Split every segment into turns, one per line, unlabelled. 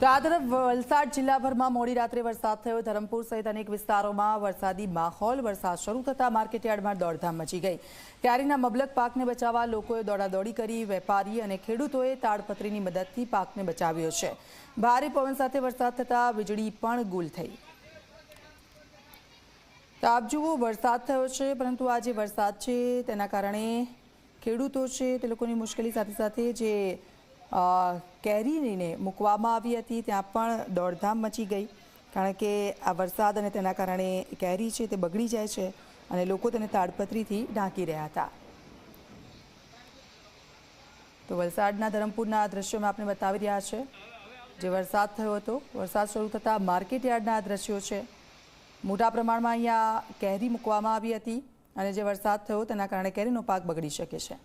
તો આ તરફ વલસાડ જિલ્લાભરમાં મોડી રાત્રે વરસાદ થયો. ધરમપુર સહિત અનેક વિસ્તારોમાં વરસાદી માહોલ. વરસાદ શરૂ થતાં માર્કેટયાર્ડમાં દોડધામ મચી ગઈ. કેરીના મબલક પાકને બચાવવા લોકોએ દોડાદોડી કરી વેપારી અને ખેડૂતોએ તાડપત્રીની મદદથી પાકને બચાવ્યો છે. ભારે પવન સાથે વરસાદ થતાં વીજળી પણ ગુલ થઈ. તો આપ જુઓ, વરસાદ થયો છે, પરંતુ આ જે વરસાદ છે તેના કારણે ખેડૂતો છે તે લોકોની મુશ્કેલી સાથે સાથે જે કેરીને મૂકવામાં આવી હતી, ત્યાં પણ દોડધામ મચી ગઈ. કારણ કે આ વરસાદ અને તેના કારણે કેરી છે તે બગડી જાય છે અને લોકો તેને તાડપત્રીથી ઢાંકી રહ્યા હતા. તો વલસાડના ધરમપુરના આ દ્રશ્યો મેં બતાવી રહ્યા છે, જે વરસાદ થયો હતો. વરસાદ શરૂ થતાં માર્કેટ યાર્ડના દ્રશ્યો છે. મોટા પ્રમાણમાં અહીંયા કેરી મૂકવામાં આવી હતી અને જે વરસાદ થયો તેના કારણે કેરીનો પાક બગડી શકે છે.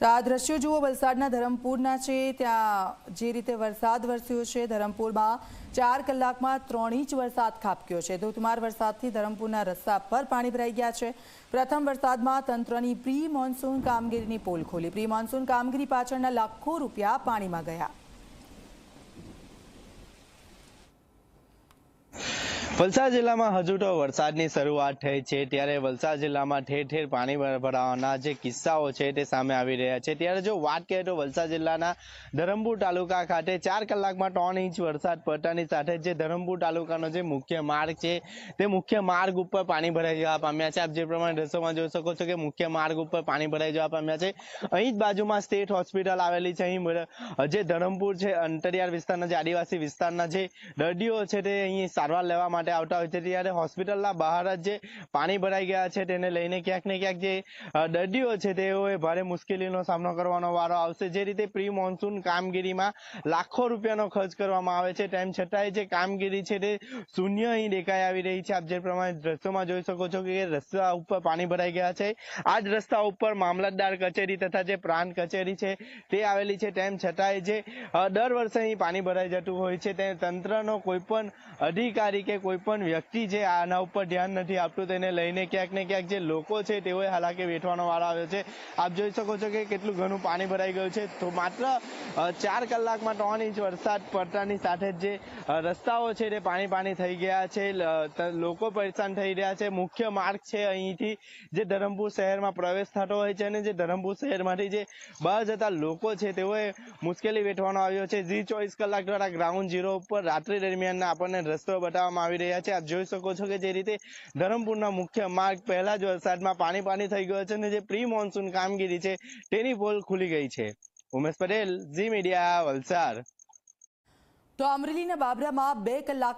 તો આ દ્રશ્યો જુઓ, વલસાડના ધરમપુરના છે. ત્યાં જે રીતે વરસાદ વરસ્યો છે, ધરમપુરમાં ચાર કલાકમાં ત્રણ ઇંચ વરસાદ ખાબક્યો છે. ધોધમાર વરસાદથી ધરમપુરના રસ્તા પર પાણી ભરાઈ ગયા છે. પ્રથમ વરસાદમાં તંત્રની પ્રી મોન્સૂન કામગીરીની પોલ ખોલી. પ્રી મોન્સૂન કામગીરી પાછળના લાખો રૂપિયા પાણીમાં ગયા.
વલસાડ જિલ્લામાં હજુ તો વરસાદની શરૂઆત થઈ છે. ત્યારે વલસાડ જિલ્લામાં ઠેર ઠેર પાણી ભર- ભરાવાના જે કિસ્સાઓ છે તે સામે આવી રહ્યા છે. ત્યારે જો વાત કરીએ તો વલસાડ જિલ્લાના ધરમપુર તાલુકા ખાતે ચાર કલાકમાં ત્રણ ઇંચ વરસાદ પડતાની સાથે જે ધરમપુર તાલુકાનો જે મુખ્ય માર્ગ છે તે મુખ્ય માર્ગ ઉપર પાણી ભરાઈ જવા પામ્યા છે. આપ જે પ્રમાણે દ્રશ્યોમાં જોઈ શકો છો કે મુખ્ય માર્ગ ઉપર પાણી ભરાઈ જવા પામ્યા છે. અહીં જ બાજુમાં સ્ટેટ હોસ્પિટલ આવેલી છે. અહીં જે ધરમપુર છે અંતરિયાળ વિસ્તારના જે આદિવાસી વિસ્તારના જે દર્દીઓ છે તે અહીં સારવાર લેવા માટે આવતા હોય છે. ત્યારે હોસ્પિટલના બહાર જ જે પાણી ભરાઈ ગયા છે તેને લઈને ક્યાંક ને ક્યાંક જે દર્દીઓ છે તેઓએ ભારે મુશ્કેલીનો સામનો કરવાનો વારો આવશે. જે રીતે પ્રી મોન્સૂન કામગીરીમાં લાખો રૂપિયાનો ખર્ચ કરવામાં આવે છે. તેમ છતાંય જે કામગીરી છે તે શૂન્ય અહીં દેખાઈ આવી રહી છે. આપ જે પ્રમાણે દ્રશ્યોમાં જોઈ શકો છો કે રસ્તા ઉપર પાણી ભરાઈ ગયા છે. આ જ રસ્તા ઉપર મામલતદાર કચેરી તથા જે પ્રાંત કચેરી છે તે આવેલી છે. તેમ છતાંય જે દર વર્ષે અહીં પાણી ભરાઈ જતું હોય છે. તે તંત્રનો કોઈ પણ અધિકારી કે કોઈ પણ વ્યક્તિ છે આના ઉપર ધ્યાન નથી આપતું, તેને લઈને ક્યાંક ને ક્યાંક જે લોકો છે તેઓએ હાલાકી વેઠવાનો વાળો આવ્યો છે. આપ જોઈ શકો છો કે કેટલું ઘણું પાણી ભરાઈ ગયું છે. તો માત્ર ચાર કલાકમાં ત્રણ ઇંચ વરસાદ પડતાની સાથે જ જે રસ્તાઓ છે તે પાણી પાણી થઈ ગયા છે. લોકો પરેશાન થઈ રહ્યા છે. મુખ્ય માર્ગ છે અહીંથી જે ધરમપુર શહેરમાં પ્રવેશ થતો હોય છે અને જે ધરમપુર શહેરમાંથી જે બહાર જતા લોકો છે તેઓએ મુશ્કેલી વેઠવાનો આવ્યો છે. ઝી ચોવીસ કલાક દ્વારા ગ્રાઉન્ડ ઝીરો ઉપર રાત્રિ દરમિયાન આપણને રસ્તો બતાવવામાં આવી રહ્યા છે. આપ જોઈ શકો છો કે જે રીતે ધરમપુરના મુખ્ય માર્ગ પહેલા જ વરસાદમાં પાણી પાણી થઈ ગયો છે અને જે પ્રી મોન્સૂન કામગીરી છે તેની પોલ ખુલી ગઈ છે. Umesh Patel, Zee Media, Valsad.
તો અમરેલીના બાબરામાં બે કલાક